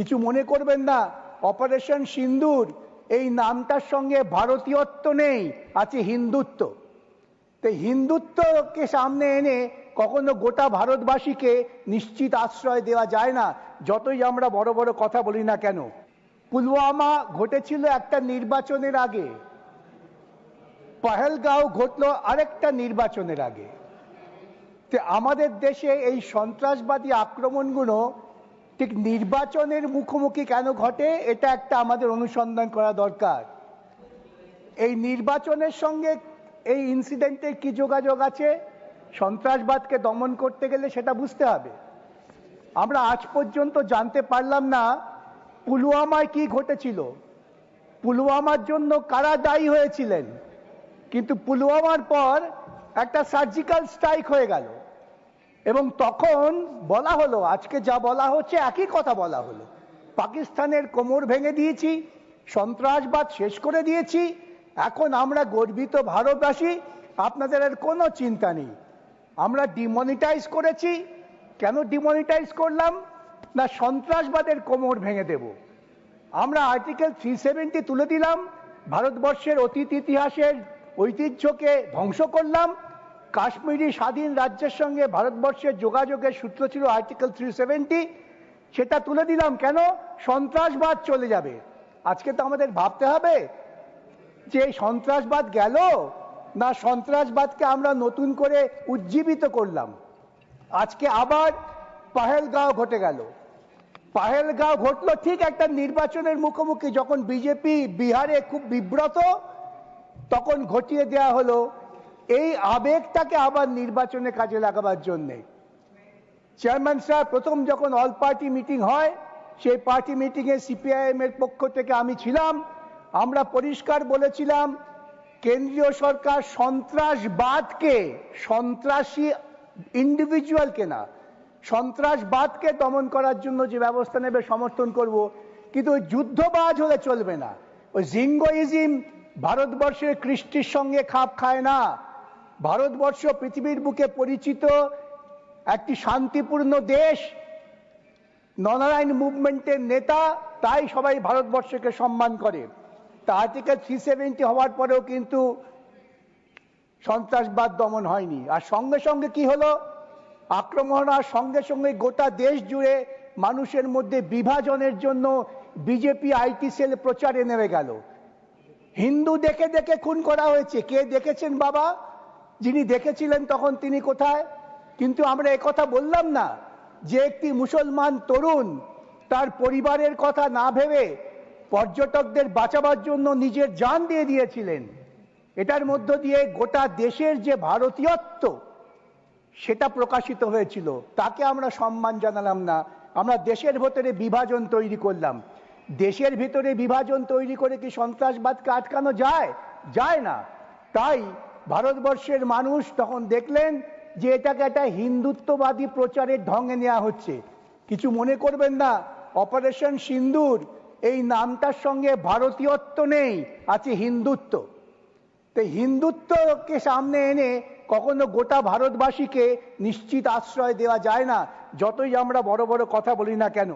কিছু মনে করবেন না। অপারেশন সিন্দুর, এই নামটার সঙ্গে ভারতীয়ত্ব নেই, আছে হিন্দুত্ব। তো হিন্দুত্বকে সামনে এনে কখনো গোটা ভারতবাসীকে নিশ্চিত আশ্রয় দেওয়া যায় না, যতই আমরা বড় বড় কথা বলি না কেন। পুলওয়ামা ঘটেছিল একটা নির্বাচনের আগে। পহেলগাঁও ঘটলো আরেকটা নির্বাচনের আগে। আমাদের দেশে এই সন্ত্রাসবাদী আক্রমণগুলো ঠিক নির্বাচনের মুখোমুখি কেন ঘটে, এটা একটা আমাদের অনুসন্ধান করা দরকার। এই নির্বাচনের সঙ্গে এই ইনসিডেন্টের কি যোগাযোগ আছে, সন্ত্রাসবাদকে দমন করতে গেলে সেটা বুঝতে হবে। আমরা আজ পর্যন্ত জানতে পারলাম না পুলওয়ামায় কি ঘটেছিল। পুলওয়ামার জন্য কারা দায়ী হয়েছিলেন, কিন্তু পুলওয়ামার পর একটা সার্জিক্যাল স্ট্রাইক হয়ে গেল। এবং তখন বলা হলো, আজকে যা বলা হচ্ছে একই কথা বলা হলো। পাকিস্তানের কোমর ভেঙে দিয়েছি, সন্ত্রাসবাদ শেষ করে দিয়েছি, এখন আমরা গর্বিত ভারতবাসী, আপনাদের আর কোনো চিন্তা নেই। আমরা ডিমনিটাইজ করেছি। কেন ডিমনিটাইজ করলাম? না, সন্ত্রাসবাদের কোমর ভেঙে দেব। আমরা আর্টিকেল থ্রি সেভেন্টি তুলে দিলাম, ভারতবর্ষের অতীত ইতিহাসের ঐতিহ্যকে ধ্বংস করলাম কাশ্মীরি স্বাধীন রাজ্যের সঙ্গে ভারতবর্ষের যোগাযোগের সূত্র ছিল আর্টিকেল থ্রি সেভেন্টি সেটা তুলে দিলাম কেন? সন্ত্রাসবাদ চলে যাবে। আজকে তো আমাদের ভাবতে হবে যে সন্ত্রাসবাদ গেল না সন্ত্রাসবাদকে আমরা নতুন করে উজ্জীবিত করলাম। আজকে আবার পাহেলগাঁও ঘটে গেল। পাহেলগাঁও ঘটলো ঠিক একটা নির্বাচনের মুখোমুখি যখন বিজেপি বিহারে খুব বিব্রত, তখন ঘটিয়ে দেয়া হলো এই আবেগটাকে আবার নির্বাচনে কাজে লাগাবার জন্যে। চেয়ারম্যান সাহেব, প্রথম যখন অল পার্টি মিটিং হয়, সেই পার্টি মিটিংয়ে সিপিআইএম এর পক্ষ থেকে আমি ছিলাম। আমরা পরিষ্কার বলেছিলাম, কেন্দ্রীয় সরকার সন্ত্রাসবাদকে, সন্ত্রাসী ইন্ডিভিজুয়ালকে না, সন্ত্রাসবাদকে দমন করার জন্য যে ব্যবস্থা নেবে, সমর্থন করব। কিন্তু যুদ্ধবাজ হলে চলবে না। ওই জিঙ্গোইজিম ভারতবর্ষের কৃষ্টির সঙ্গে খাপ খায় না। ভারতবর্ষ পৃথিবীর বুকে পরিচিত একটি শান্তিপূর্ণ দেশ ননারায়ণ মুভমেন্টের নেতা, তাই সবাই ভারতবর্ষকে সম্মান করে। তা আর্টিকেল থ্রি সেভেন্টি হওয়ার পরেও কিন্তু সন্ত্রাসবাদ দমন হয়নি। আর সঙ্গে সঙ্গে কি হলো? আক্রমণ আর সঙ্গে সঙ্গে গোটা দেশ জুড়ে মানুষের মধ্যে বিভাজনের জন্য বিজেপি আইটি সেল প্রচারে নেমে গেল। হিন্দু দেখে দেখে খুন করা হয়েছে। কে দেখেছেন বাবা? যিনি দেখেছিলেন তখন তিনি কোথায়? কিন্তু আমরা কথা বললাম না যে একটি মুসলমান তরুণ তার পরিবারের কথা না ভেবে পর্যটকদের বাঁচাবার জন্য নিজের জান দিয়ে দিয়েছিলেন। এটার মধ্য দিয়ে গোটা দেশের যে ভারতীয়ত্ব, সেটা প্রকাশিত হয়েছিল। তাকে আমরা সম্মান জানালাম না। আমরা দেশের ভেতরে বিভাজন তৈরি করলাম। দেশের ভিতরে বিভাজন তৈরি করে কি সন্ত্রাসবাদকে আটকানো যায়? যায় না। তাই ভারতবর্ষের মানুষ তখন দেখলেন যে এটাকে একটা হিন্দুত্ববাদী প্রচারের ঢঙ্গে নেওয়া হচ্ছে। কিছু মনে করবেন না, অপারেশন সিন্দুর, এই নামটার সঙ্গে ভারতীয়ত্ব নেই, আছে হিন্দুত্ব। তো হিন্দুত্বকে সামনে এনে কখনো গোটা ভারতবাসীকে নিশ্চিত আশ্রয় দেওয়া যায় না, যতই আমরা বড় বড় কথা বলি না কেন।